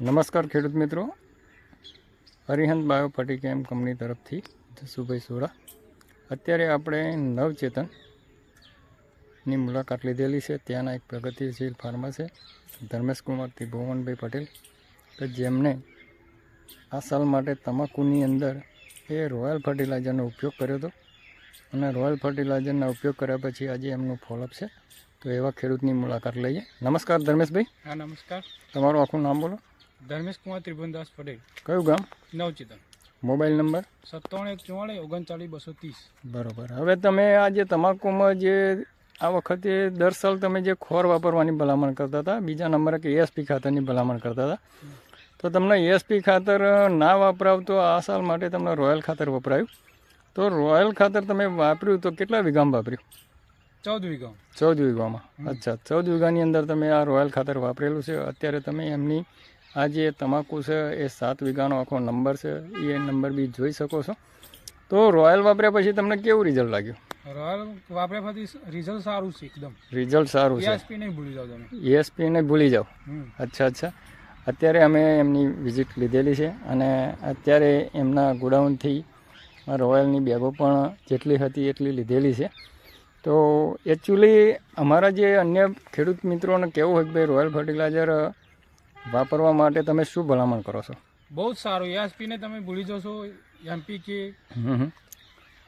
નમસ્કાર ખેડૂત મિત્રો. હરિહંત બાયો ફર્ટિકેમ કંપની તરફથી જસુભાઈ સોરા. અત્યારે આપણે નવચેતનની મુલાકાત લીધેલી છે. ત્યાંના એક પ્રગતિશીલ ફાર્મર છે ધર્મેશ કુમારથી ભુવનભાઈ પટેલ. કે જેમને આ સાલ માટે તમાકુની અંદર એ રોયલ ફર્ટિલાઇઝરનો ઉપયોગ કર્યો હતો. અને રોયલ ફર્ટિલાઇઝરના ઉપયોગ કર્યા પછી આજે એમનું ફોલોઅપ છે. તો એવા ખેડૂતની મુલાકાત લઈએ. નમસ્કાર ધર્મેશભાઈ. હા નમસ્કાર. તમારું આખું નામ બોલો. ધર્મેશ કુમાર ત્રિભુવનદાસ પટેલ. કયું ગામ? નવચેતન. Mobile number? સત્તાણું એક ચુમ્માળીસ ઓગણચાળીસ બસો ત્રીસ બરોબર. હવે તમે આ જે તમાકુમાં જે આ વખતે દર સાલ તમે જે ખોર વાપરવાની ભલામણ કરતા હતા બીજા નંબરે કે એએસપી ખાતરની ભલામણ કરતા હતા તો તમને એએસપી ખાતર ના વપરાવતો આ સાલ માટે તમને રોયલ ખાતર વપરાયું. તો રોયલ ખાતર તમે વાપર્યું તો કેટલા વીઘામાં વાપર્યું? ચૌદ વીઘા ચૌદ વીઘામાં. અચ્છા ચૌદ વીઘાની અંદર તમે આ રોયલ ખાતર વાપરેલું છે. અત્યારે તમે એમની આ જે તમાકુ છે એ સાત વીઘાનો આખો નંબર છે એ નંબર બી જોઈ શકો છો. તો રોયલ વાપર્યા પછી તમને કેવું રિઝલ્ટ લાગ્યું? રોયલ વાપર્યા પછી રિઝલ્ટ સારું છે એકદમ. રિઝલ્ટ સારું છે. એસપી નહીં ભૂલી જાવ તમે. એએસપીને ભૂલી જાઓ. અચ્છા અચ્છા. અત્યારે અમે એમની વિઝિટ લીધેલી છે અને અત્યારે એમના ગોડાઉનથી રોયલની બેગો પણ જેટલી હતી એટલી લીધેલી છે. તો એકચ્યુઅલી અમારા જે અન્ય ખેડૂત મિત્રોને કેવું હોય કે ભાઈ રોયલ ફર્ટિલાઇઝર વાપરવા માટે તમે શું ભલામણ કરો છો? બહુ જ સારું. એસપી ને તમે ભૂલી જશો એમપી કે હમ હમ.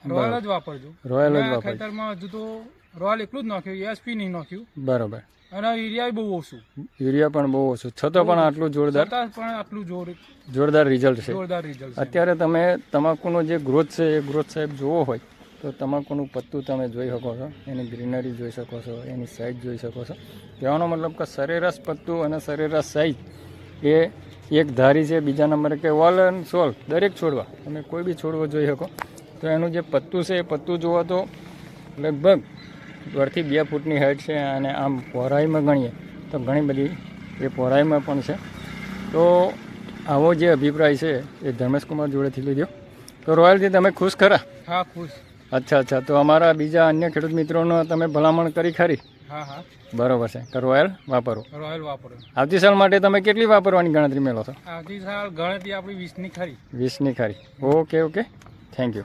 રોયલ જ વાપરજો. રોયલ જ વાપરજો. ખેતરમાં હજુ તો રોયલ એકલું જ નાખ્યું એસપી નહીં નાખ્યું. બરોબર. અને યુરિયા બહુ ઓછું. યુરિયા પણ બહુ ઓછું. છતાં પણ આટલું જોરદાર? પણ આટલું જોર જોરદાર રિઝલ્ટ છે. જોરદાર રિઝલ્ટ છે. અત્યારે તમે તમાકુનો જે ગ્રોથ છે એ ગ્રોથ સાહેબ જોવો હોય. તો તમાકુનું પત્તું તમે જોઈ શકો છો, એની ગ્રીનરી જોઈ શકો છો, એની સાઇઝ જોઈ શકો છો. કહેવાનો મતલબ કે સરેરાશ પત્તું અને સરેરાશ સાઇઝ એ એક ધારી છે, બીજા નંબરે કે વોલ એન્ડ સોલ દરેક છોડવા. તમે કોઈ બી છોડવો જોઈ શકો. તો એનું જે પત્તું છે, એ પત્તું જુઓ તો લગભગ દોઢથી બે ફૂટની હાઇટ છે અને આમ પહોળાઈમાં ગણીએ તો ઘણી બધી એ પહોળાઈમાં પણ છે. તો આવો જે અભિપ્રાય છે એ ધર્મેશકુમાર જોડેથી લીધો. તો રોયલથી તમે ખુશ ખરા? હા, ખુશ. અચ્છા અચ્છા. તો અમારા બીજા અન્ય ખેડૂત મિત્રોનો તમે ભલામણ કરી ખરી? હા હા. બરોબર છે. કે રોયલ વાપરો. રોયલ વાપરો. આવતી સાલ માટે તમે કેટલી વાપરવાની ગણતરી મેળો છો? આવતી સાલ ગણતરી આપણી વીસની ખરી. વીસની ખરી. Okay okay. Thank you.